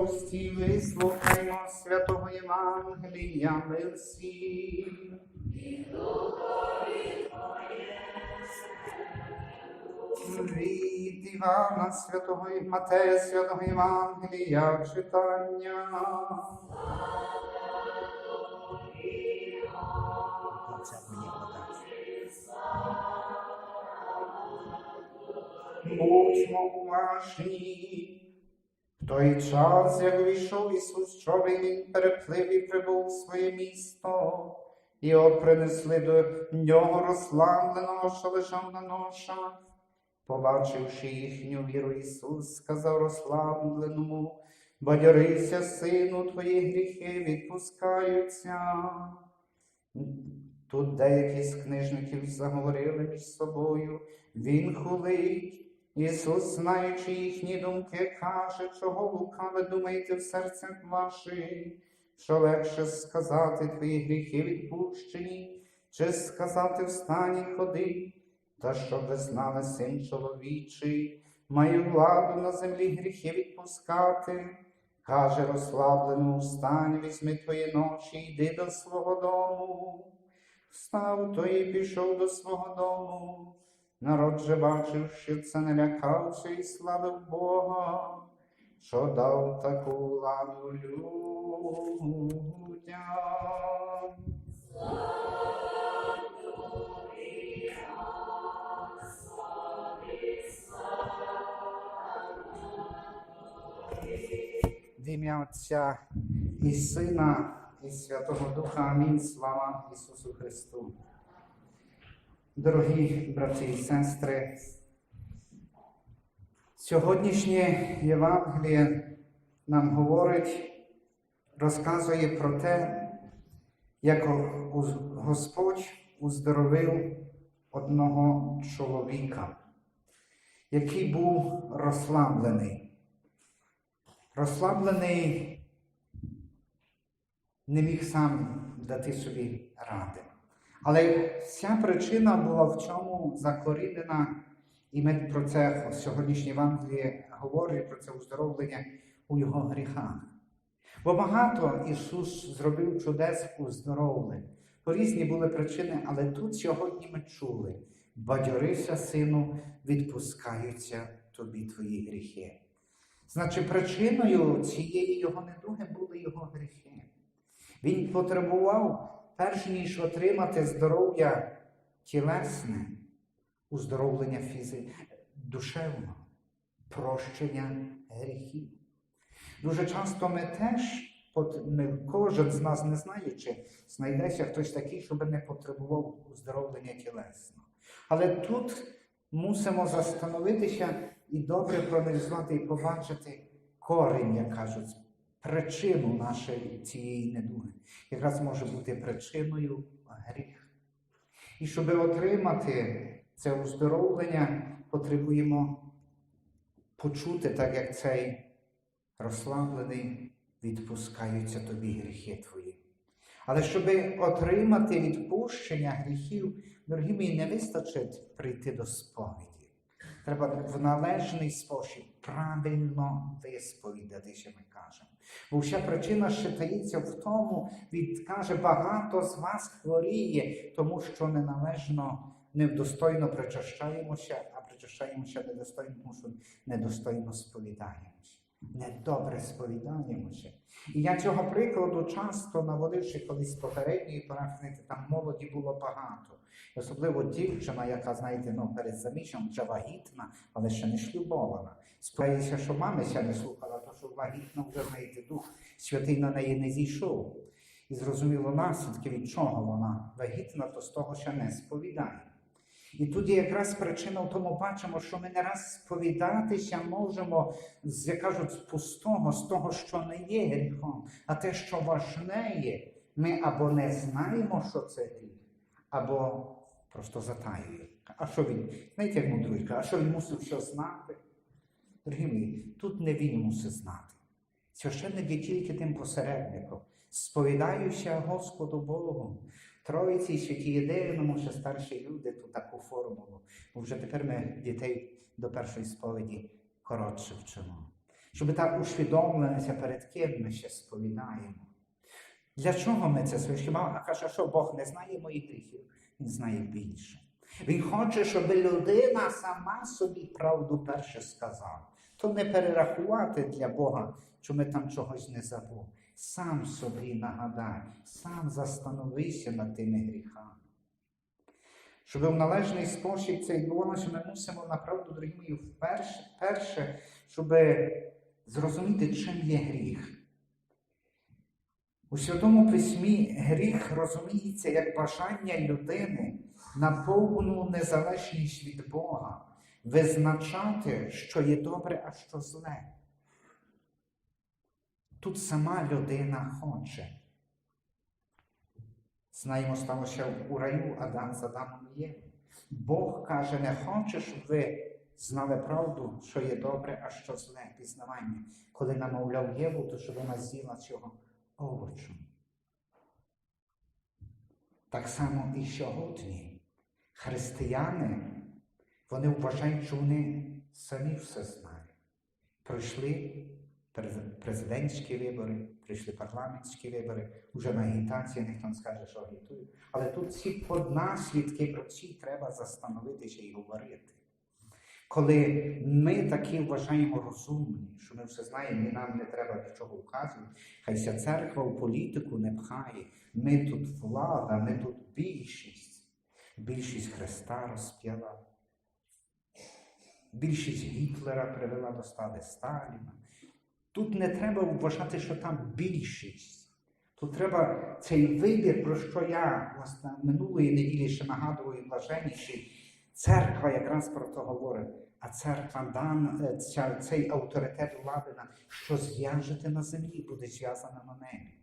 гості, вислухаймо святого Євангелія милості. Від Івана Святого Матея Святого Євангелія читання. Будьмо уважні. В той час, як вийшов Ісус човен, переплив і прибув у своє місто, і принесли до нього розслабленого, що лежав на ношах. Побачивши їхню віру, Ісус сказав розслабленому, бадьорися, сину, твої гріхи відпускаються. Тут деякі з книжників заговорили між собою, він хулить. Ісус, знаючи їхні думки, каже, чого лукаве думаєте в серцях ваших, що легше сказати твої гріхи відпущені, чи сказати встані ходи, та щоб ви знали син чоловічий, маю владу на землі гріхи відпускати. Каже розслаблено, встань, візьми твої ночі, йди до свого дому. Встав той і пішов до свого дому. Народ же бачив, що це не лякався і славив Бога, що дав таку владу людям. В ім'я Отця і Сина, і Святого Духа. Амінь. Слава Ісусу Христу. Дорогі брати і сестри, сьогоднішнє Євангеліє нам говорить, розказує про те, як Господь уздоровив одного чоловіка, який був розслаблений. Розслаблений не міг сам дати собі ради. Але вся причина була в чому закорінена, і ми про це сьогоднішнє Євангеліє говорить про це уздоровлення у його гріхах. Бо багато Ісус зробив чудес уздоровлень. По різні були причини, але тут сьогодні ми чули: бадьорися, сину, відпускаються тобі твої гріхи. Значить, причиною цієї його недуги були його гріхи. Він потребував, перш ніж отримати здоров'я тілесне, уздоровлення фізи... душевного, прощення гріхів. Дуже часто ми теж, ми, кожен з нас не знаючи, знайдеться хтось такий, щоб не потребував уздоровлення тілесного. Але тут мусимо застановитися і добре проаналізувати і побачити корінь, як кажуть, причину нашої цієї недуги. Якраз може бути причиною гріх. І щоб отримати це оздоровлення, потребуємо почути, так як цей розслаблений, відпускаються тобі гріхи твої. Але щоб отримати відпущення гріхів, дорогі мої, не вистачить прийти до сповіді. Треба в належний спосіб правильно висповідатися, ми кажемо. Бо вся причина ще таїться в тому, він каже, багато з вас хворіє, тому що неналежно, недостойно причащаємося, а причащаємося недостойно, тому що недостойно сповідаємося. Недобре сповідаємося. І я цього прикладу часто наводивши колись попередньої парафії, там молоді було багато. Особливо дівчина, яка, знаєте, ну, перед заміжжям вже вагітна, але ще не шлюбована. Сподіваюся, що мами ще не слухала, то що вагітна вже, знаєте, Дух Святий на неї не зійшов. І зрозуміло наслідки, від чого вона вагітна, то з того ще не сповідає. І тут якраз причина в тому бачимо, що ми не раз сповідатися можемо, як кажуть, з пустого, з того, що не є гріхом, а те, що важне є, ми або не знаємо, що це гріх, або просто затаюємо. А що він? Знаєте, як мудрулька, а що він мусив все знати? Дорогі мої, тут не він мусить знати. Священник є тільки тим посередником. Сповідаюся Господу Богу. Троїці святі єдиному, що старші люди ту таку формулу. Бо вже тепер ми дітей до першої сповіді коротше вчимо. щоб так усвідомленися, перед ким ми ще сповідаємо. Для чого ми це слухаємо? Хіба каже, що Бог не знає моїх гріхів? Він знає більше. Він хоче, щоб людина сама собі правду перше сказала. То не перерахувати для Бога, що ми там чогось не забули. Сам собі нагадай, сам застановися над тими гріхами. Щоб в належний спосіб це відбувалося, ми мусимо направду, дорогі мої, вперше, перше, щоб зрозуміти, чим є гріх. У Святому Письмі гріх розуміється як бажання людини на повну незалежність від Бога, визначати, що є добре, а що зле. Тут сама людина хоче. Знаємо, сталося у раю Адам з Адамом і. Бог каже, не хоче, щоб ви знали правду, що є добре, а що зле, пізнавання. Коли намовляв Єву, то щоб вона з'їла цього овочу. Так само і сьогодні. Християни, вони вважають, що вони самі все знають. Пройшли президентські вибори, прийшли парламентські вибори, вже на агітації ніхто не скаже, що агітують. Але тут ці поднаслідки про ці треба застановитися і говорити. Коли ми такі вважаємо розумні, що ми все знаємо, і нам не треба нічого вказувати, хай ся церква в політику не пхає. Ми тут влада, ми тут більшість. Більшість Христа розп'яла. Більшість Гітлера привела до стади Сталіна. Тут не треба вважати, що там більшість. Тут треба цей вибір, про що я власне минулої неділі ще нагадував і блаженніший. Церква якраз про це говорить. А церква дан, е, ця, цей авторитет влади, що зв'яжете на землі, буде зв'язано на небі.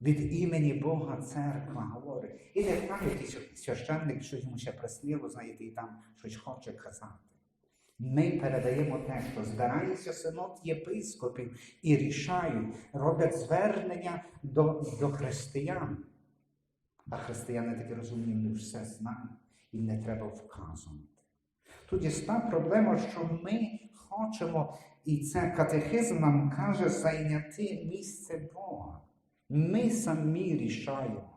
Від імені Бога церква говорить. І не там якийсь священник, що йому ще приснило, знаєте, і там щось хоче казати. Ми передаємо те, що збирається синод єпископів і рішають, роблять звернення до, до християн. А християни такі розумні, вони все знають, і не треба вказувати. Тут є та проблема, що ми хочемо, і це катехизм нам каже зайняти місце Бога. Ми самі рішаємо.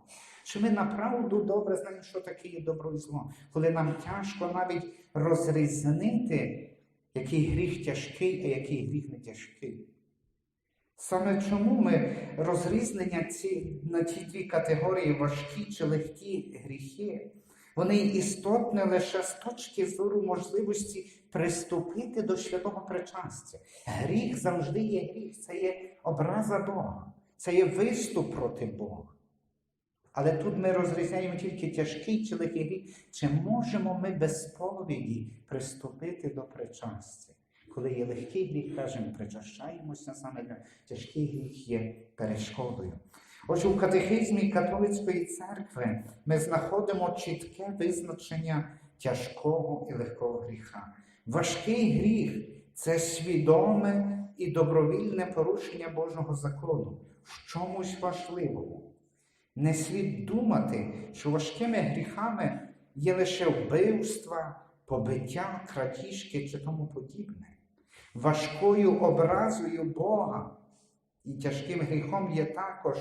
Чи ми направду добре знаємо, що таке є добро і зло, коли нам тяжко навіть розрізнити, який гріх тяжкий, а який гріх не тяжкий. Саме чому ми розрізнення ці, на ці дві категорії важкі чи легкі гріхи, вони істотне лише з точки зору можливості приступити до святого причастя. Гріх завжди є гріх, це є образа Бога, це є виступ проти Бога. Але тут ми розрізняємо тільки тяжкий чи легкий гріх, чи можемо ми без сповіді приступити до причастя. Коли є легкий гріх, кажемо, причащаємося саме для тяжкий гріх є перешкодою. Отже, у катехизмі католицької церкви ми знаходимо чітке визначення тяжкого і легкого гріха. Важкий гріх це свідоме і добровільне порушення Божого закону в чомусь важливому. Не слід думати, що важкими гріхами є лише вбивства, побиття, крадіжки чи тому подібне. Важкою образою Бога і тяжким гріхом є також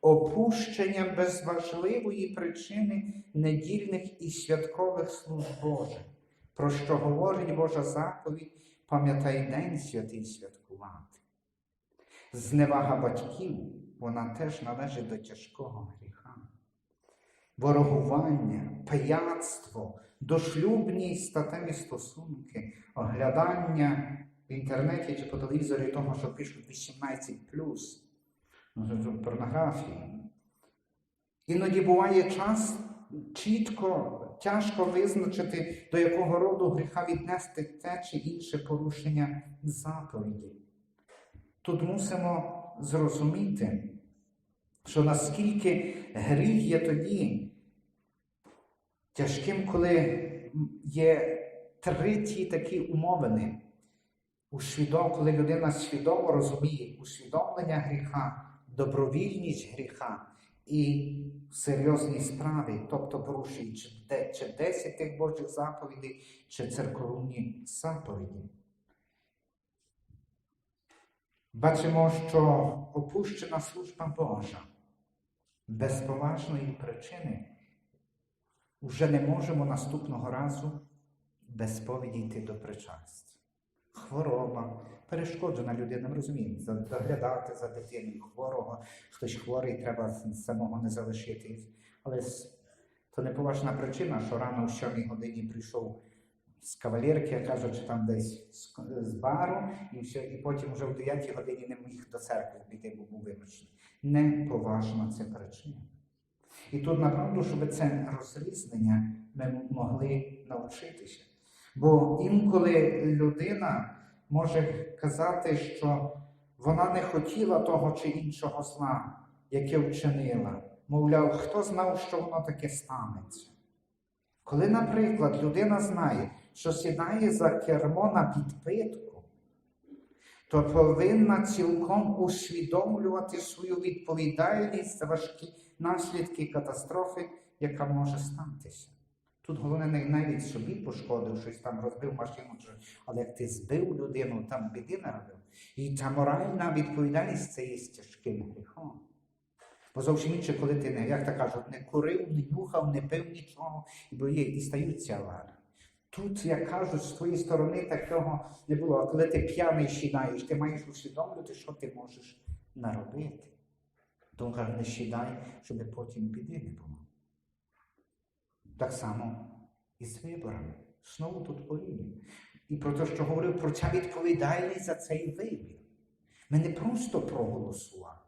опущення без важливої причини недільних і святкових служб Божих, про що говорить Божа заповідь, пам'ятай день святий святкувати. Зневага батьків, вона теж належить до тяжкого гріха. Ворогування, пияцтво, дошлюбні статеві стосунки, оглядання в інтернеті чи по телевізорі того, що пишуть 18 ну, порнографії. Іноді буває час чітко, тяжко визначити, до якого роду гріха віднести те чи інше порушення заповіді. Тут мусимо зрозуміти, що наскільки гріх є тоді тяжким, коли є три ті такі умовини. Усвідом, коли людина свідомо розуміє усвідомлення гріха, добровільність гріха і серйозні справи, тобто порушує чи 10 тих Божих заповідей, чи церковні заповіді. Бачимо, що опущена служба Божа без поважної причини вже не можемо наступного разу без сповіді йти до причастя. Хвороба, перешкоджена людина, розуміємо, доглядати за дитиною хворого, хтось хворий, треба самого не залишити. Але то не поважна причина, що рано в 7 годині прийшов з кавалерки, кажуть, чи там десь з бару, і, все, і потім вже в 9 годині не міг до церкви піти, бо був вимушений. Неповажна це причина. І тут, направду, щоб це розрізнення ми могли навчитися. Бо інколи людина може казати, що вона не хотіла того чи іншого зла, яке вчинила. Мовляв, хто знав, що воно таке станеться. Коли, наприклад, людина знає, що сідає за кермо на підпитку, то повинна цілком усвідомлювати свою відповідальність за важкі наслідки катастрофи, яка може статися. Тут головне не навіть собі пошкодив, щось там розбив машину, але як ти збив людину, там біди наробив. І та моральна відповідальність це є тяжким гріхом. Бо зовсім інше, коли ти не, як то кажуть, не курив, не нюхав, не пив нічого, бо є, і стаються аварії. Тут, як кажуть, з твоєї сторони такого не було. А коли ти п'яний сідаєш, ти маєш усвідомлювати, що ти можеш наробити. Тому не сідай, щоб потім біди не було. Так само і з виборами. Знову тут порівнюємо. І про те, що говорив про ця відповідальність за цей вибір. Ми не просто проголосували.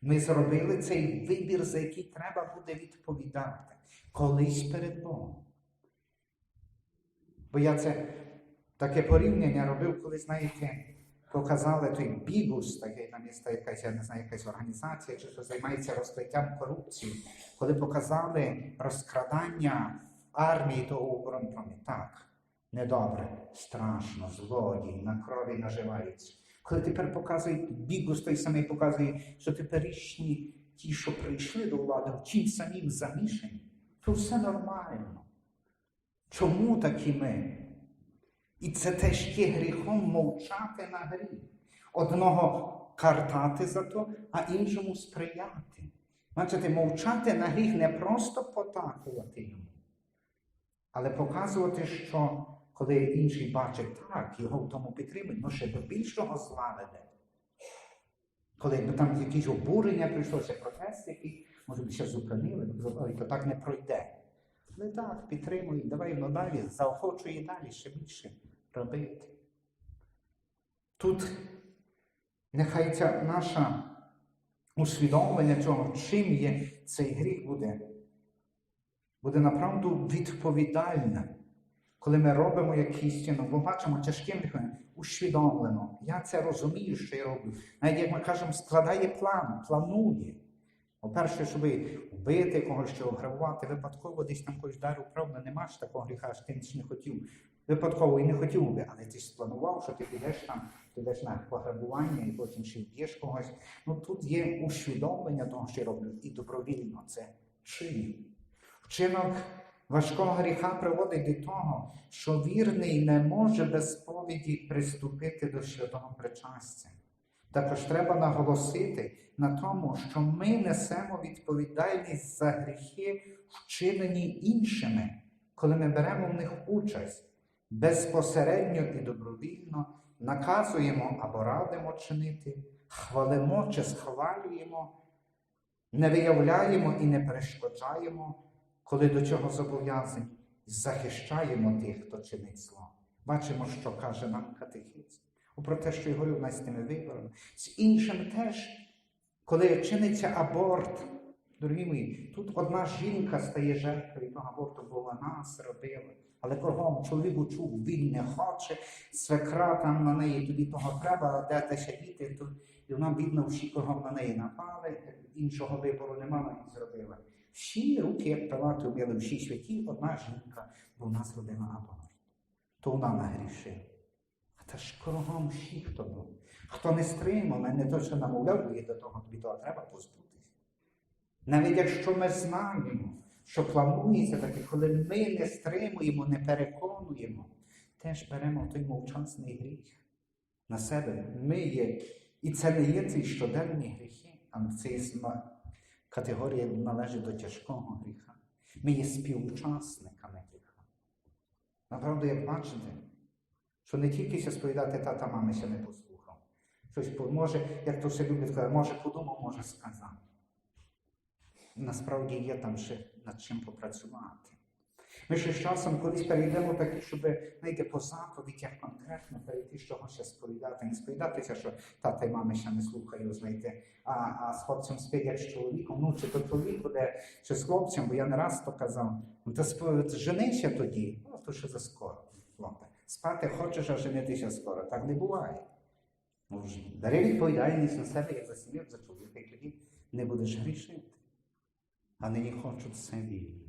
Ми зробили цей вибір, за який треба буде відповідати колись перед Богом. Бо я це таке порівняння робив, коли, знаєте, показали той бігус, такий там є якась, я не знаю, якась організація, чи що займається розкриттям корупції, коли показали розкрадання армії того оборонпромі. Так, недобре, страшно, злодій, на крові наживаються. Коли тепер показують бігус, той самий показує, що теперішні ті, що прийшли до влади, в чим самим замішані, то все нормально. Чому такі ми? І це теж є гріхом мовчати на гріх. Одного картати за то, а іншому сприяти. Бачите, мовчати на гріх не просто потакувати йому, але показувати, що коли інший бачить так, його в тому підтримують, ну ще до більшого зла. Коли б там якісь обурення прийшлося, протести, які, може б ще зупинили, то так не пройде. Але так, підтримують, давай ну далі, заохочує далі ще більше робити. Тут нехай ця наша усвідомлення цього, чим є цей гріх буде, буде направду відповідальне, коли ми робимо якісь чином, бо бачимо тяжким гріхом, усвідомлено. Я це розумію, що я роблю. Навіть як ми кажемо, складає план, планує. По-перше, щоб вбити когось чи ограбувати, випадково десь там когось дару, правда, нема ж такого гріха, що ти ж не хотів. Випадково і не хотів би, але ти ж спланував, що ти підеш там, підеш на пограбування і потім ще вб'єш когось. Ну тут є усвідомлення того, що я роблю, і добровільно це чиню. Вчинок важкого гріха приводить до того, що вірний не може без сповіді приступити до святого причастя. Також треба наголосити на тому, що ми несемо відповідальність за гріхи, вчинені іншими, коли ми беремо в них участь безпосередньо і добровільно, наказуємо або радимо чинити, хвалимо чи схвалюємо, не виявляємо і не перешкоджаємо, коли до чого зобов'язані, захищаємо тих, хто чинить зло. Бачимо, що каже нам катехіст. Про те, що я з тими виборами. З іншим теж, коли чиниться аборт, дорогі мої, тут одна жінка стає жертвою того аборту, бо вона зробила. Але кругом чоловік учув, він не хоче, свекра там на неї тобі того треба, де те ще діти, то і вона, бідно, всі кругом на неї напали, іншого вибору нема, і зробила. Всі руки, як пилати, вбили, всі святі, одна жінка, бо вона зробила аборт. То вона нагрішила. Та ж кругом всі, хто був. Хто не стримав, не то, що намовляв, бо до того, тобі того треба позбутися. Навіть якщо ми знаємо, що планується таке, коли ми не стримуємо, не переконуємо, теж беремо той мовчасний гріх на себе. Ми є І це не є ці щоденні гріхи, а це категорія належить до тяжкого гріха. Ми є співучасниками гріха. Направду, як бачите, що не тільки ся сповідати тата мами ще не послухав. Щось може, як то все люблять казати, може подумав, може сказав. Насправді є там ще над чим попрацювати. Ми ще з часом колись перейдемо таки, щоб знаєте, по заповідях конкретно перейти, чого ще сповідати. Не сповідатися, що тата й мами ще не слухаю, знаєте, а, а з хлопцем спить як з чоловіком. Ну, чи то чоловік буде, чи з хлопцем, бо я не раз то казав. Ну, то женися тоді, ну, то ще за скоро, хлопе. Спати хочеш, а женитися скоро. Так не буває. Бери відповідальність на себе, як за сім'ю, за чоловіка, тоді не будеш грішити. А нині хочуть вільно.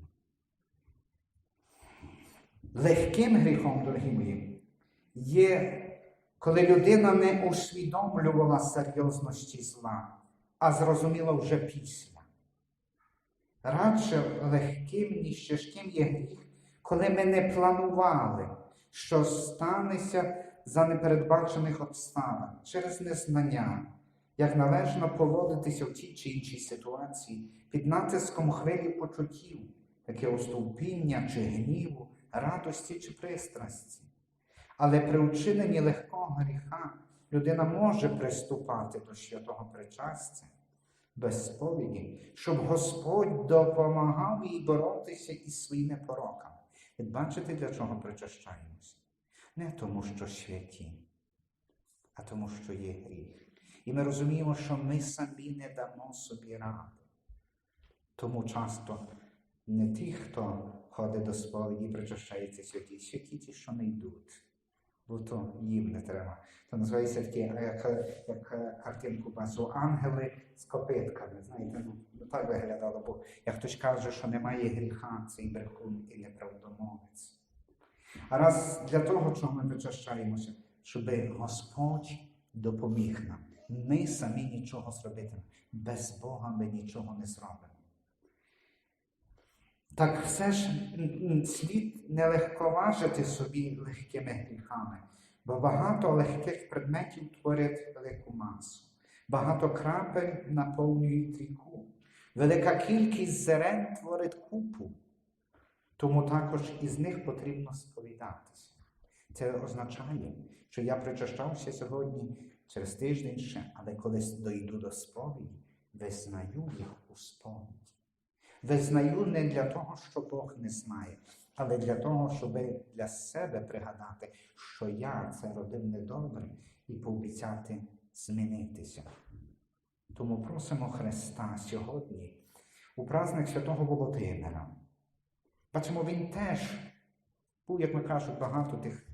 Легким гріхом, дорогі мої, є, коли людина не усвідомлювала серйозності зла, а зрозуміла вже після. Радше легким, ніж тяжким є гріх, коли ми не планували, що станеться за непередбачених обставин через незнання, як належно поводитися в тій чи іншій ситуації під натиском хвилі почуттів, таке остовпіння чи гніву, радості чи пристрасті. Але при учиненні легкого гріха людина може приступати до святого причастя без сповіді, щоб Господь допомагав їй боротися із своїми пороками. І бачите, для чого причащаємося? Не тому, що святі, а тому, що є гріх. І ми розуміємо, що ми самі не дамо собі ради. Тому часто не ті, хто ходить до сповіді, причащається святі, святі ті, що не йдуть. Бо то їм не треба. То називається таке, як, як картинку бачу, ангели з копитками. Знаєте, ну, так виглядало, бо як хтось каже, що немає гріха, цей брехун і неправдомовець. А раз для того, чого ми причащаємося, щоб Господь допоміг нам. Ми самі нічого зробити. Без Бога ми нічого не зробимо. Так все ж слід не легковажити собі легкими гріхами, бо багато легких предметів творять велику масу, багато крапель наповнюють ріку, велика кількість зерен творить купу, тому також із них потрібно сповідатися. Це означає, що я причащався сьогодні через тиждень ще, але коли дойду до сповіді, визнаю їх у сповіді. Визнаю не для того, що Бог не знає, але для того, щоб для себе пригадати, що я це робив недобре і пообіцяти змінитися. Тому просимо Христа сьогодні у праздник святого Володимира. Бачимо, він теж був, як ми кажуть, багато тих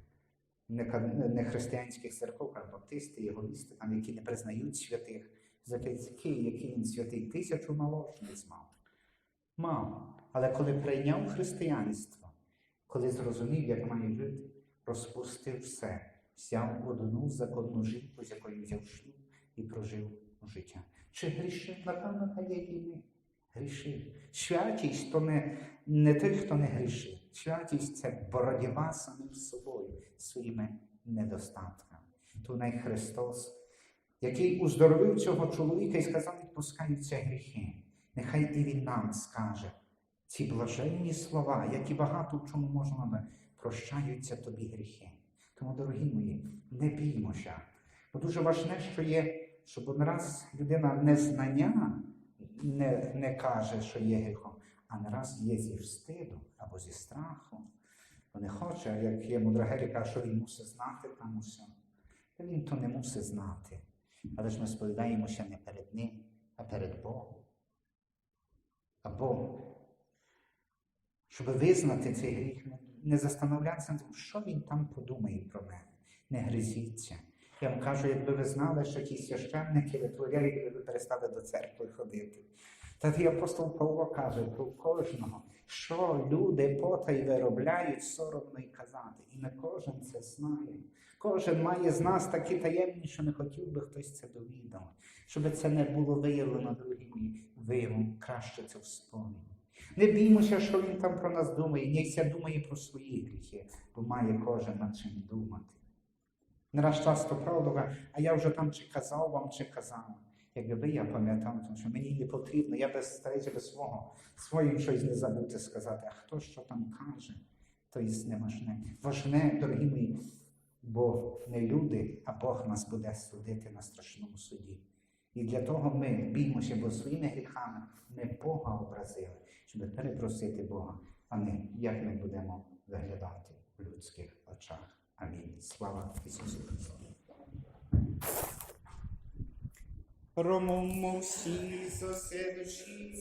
нехристиянських церков, як баптисти, єгоїсти, там, які не признають святих, який, який він святий, тисячу наложниць мав. Мав. Але коли прийняв християнство, коли зрозумів, як має жити, розпустив все, взяв одну законну жінку, з якою взяв шлюб і прожив життя. Чи грішив? Напевно, та є і ми. Грішив. Святість то не, не той, хто не грішив. Святість це боротьба самим собою, своїми недостатками. То най Христос, який уздоровив цього чоловіка і сказав, відпускаються гріхи. Нехай і він нам скаже ці блаженні слова, які багато в чому можна би, прощаються тобі гріхи. Тому, дорогі мої, не біймося. Бо дуже важне, що є, щоб не раз людина незнання не, не каже, що є гріхом, а не раз є зі встиду або зі страху. Бо не хоче, як є мудра Геріка, що він мусить знати там усе. Та він то не мусить знати. Але ж ми сповідаємося не перед ним, а перед Богом. Або, щоб визнати цей гріх, не- застановлятися що він там подумає про мене. Не гризіться. Я вам кажу, якби ви знали, що ті священники витворяють, ви перестали до церкви ходити. Та і апостол Павло каже про кожного, що люди потай виробляють, соромно й казати. І не кожен це знає. Кожен має з нас такі таємні, що не хотів би хтось це довідав. Щоб це не було виявлено, дорогі мої, виявимо краще це в сповіді. Не біймося, що він там про нас думає, нехся думає про свої гріхи, бо має кожен над чим думати. Не раз часто правду каже, а я вже там чи казав вам, чи казав. Якби я пам'ятав, тому що мені не потрібно, я без стараюся без свого, своїм щось не забути сказати, а хто що там каже, то є не важне. Важне, дорогі мої, бо не люди, а Бог нас буде судити на страшному суді. І для того ми біймося, бо своїми гріхами ми Бога образили, щоб перепросити Бога, а не як ми будемо виглядати в людських очах. Амінь. Слава Ісусу Христу. Промовмо всі за все нашої,